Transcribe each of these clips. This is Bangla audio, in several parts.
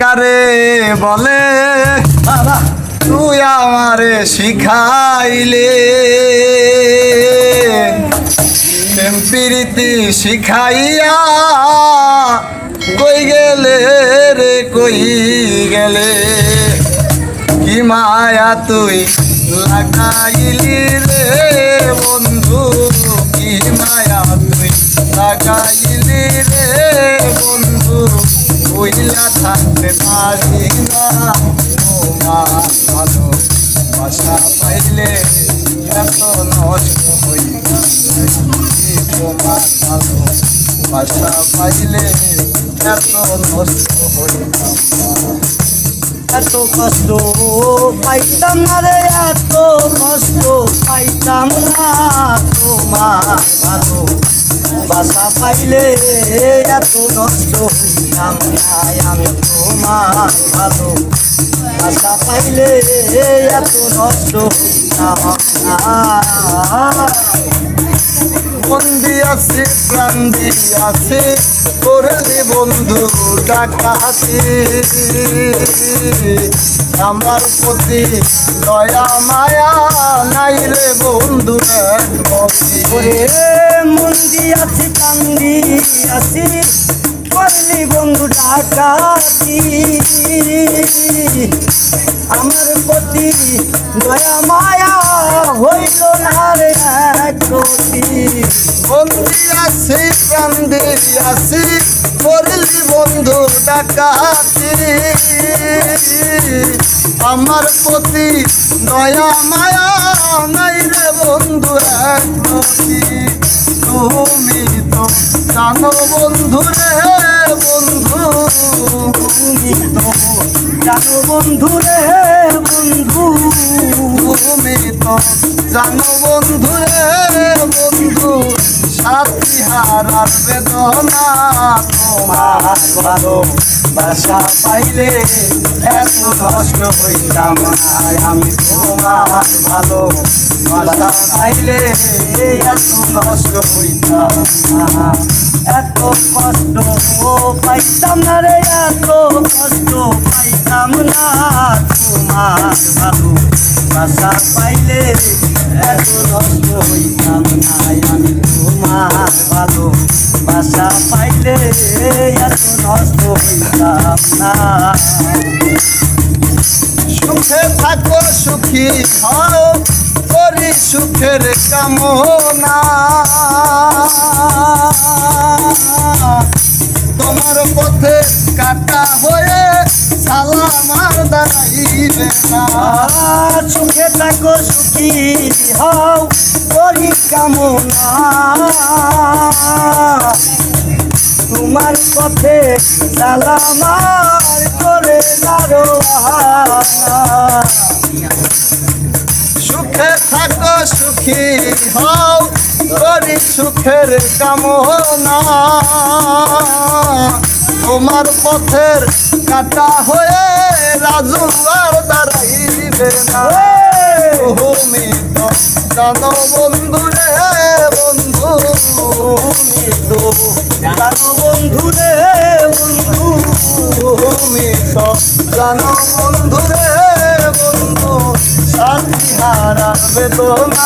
কারে বলে তুই আমারে শিখাইলে। প্রীতি শিখাইয়া কই গেলে রে, কই গেলে? কি মায়া তুই লাগাইলি রে বন্ধু, কি মায়া তুই লাগাইলি রে বন্ধু? কইলা থাকতে পারি না। তোমার ভালো বাসা পাইলে এত নষ্ট হইতাম তোমার ভালো বাসা পাইলে এত নষ্ট হইতাম এত কষ্ট পাইতাম না রে, এত কষ্ট পাইতাম না। তোমার ভালো বাসা পাইলে এত নষ্ট হইতাম না আমি তোমার ভালো বাসা পাইলে এত নষ্ট মন দিয়াছি বন্ধু ডাকাতি আমার প্রতি দয়া মায়া নাই রে বন্ধু মন দিয়াছি প্রাণ দিয়াছি করলি বন্ধু ডাকাতি আমার প্রতি দয়া, মায়া হইল না রে একটি মন দিয়াছি প্রাণ দিয়াছি করলি বন্ধু ডাকাতি আমার প্রতি দয়া, মায়া নাই রে বন্ধু একমতি তুমি তো জানো বন্ধু রে। বন্ধু জানো বন্ধু বন্ধু, তুমি জানো বন্ধু বন্ধু, সাথী হারার ভালো বাসা পাইলে এত নষ্ট হইতাম আমি তোমার ভালো বাসা পাইলে এত নষ্ট হইতাম এত কষ্ট পাইতাম না রে, এত কষ্ট পাইতাম না। তোমার ভালো বাসা পাইলে এত নষ্ট হইতাম না। আমি তোমার ভালো বাসা পাইলে এত নষ্ট হইতাম না। সুখে থাকো, সুখী হও, করি সুখের কামনা। সালামার দাঁড়াইবে আর সুখে হও করি কামনা। তোমার পথে সালামার করে দাঁড়ো সুখে থাকো, সুখী হও করি সুখের কামনা। তোমার পথের কাটা হয়ে রাজু আর দাঁড়াইবে জানো বন্ধু রে বন্ধু বন্ধু রে বন্ধু রে বন্ধু শান্তি হারাবে তোমার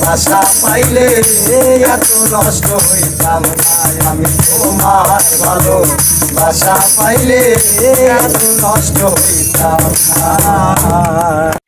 বাসা পাইলে এত নষ্ট হইতাম না। আমি তোমার ভালো ভাষা পাইলে এত নষ্ট হইতাম না।